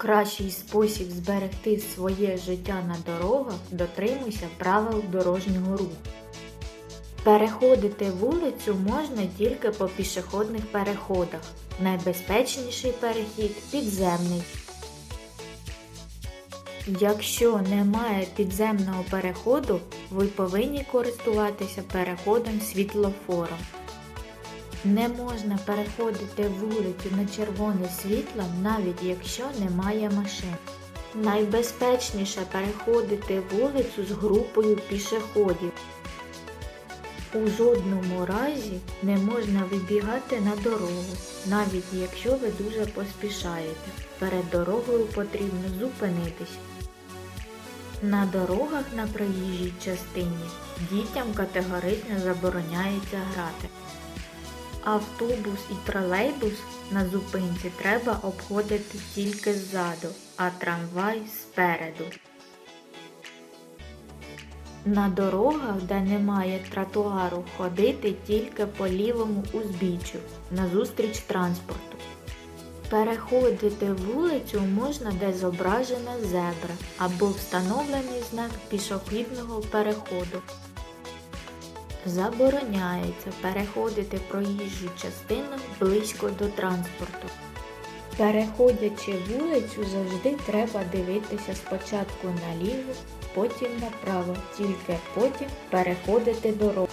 Кращий спосіб зберегти своє життя на дорогах дотримуйся правил дорожнього руху. Переходити вулицю можна тільки по пішохідних переходах. Найбезпечніший перехід підземний. Якщо немає підземного переходу, ви повинні користуватися переходом світлофором. Не можна переходити вулицю на червоне світло, навіть якщо немає машин. Найбезпечніше переходити вулицю з групою пішоходів. У жодному разі не можна вибігати на дорогу, навіть якщо ви дуже поспішаєте. Перед дорогою потрібно зупинитись. На дорогах на проїжджій частині дітям категорично забороняється грати. Автобус і тролейбус на зупинці треба обходити тільки ззаду, а трамвай спереду. На дорогах, де немає тротуару, ходити тільки по лівому узбіччю назустріч транспорту. Переходити вулицю можна, де зображена зебра або встановлений знак пішохідного переходу. Забороняється переходити проїжджу частину близько до транспорту. Переходячи вулицю, завжди треба дивитися спочатку наліво, потім направо, тільки потім переходити дорогу.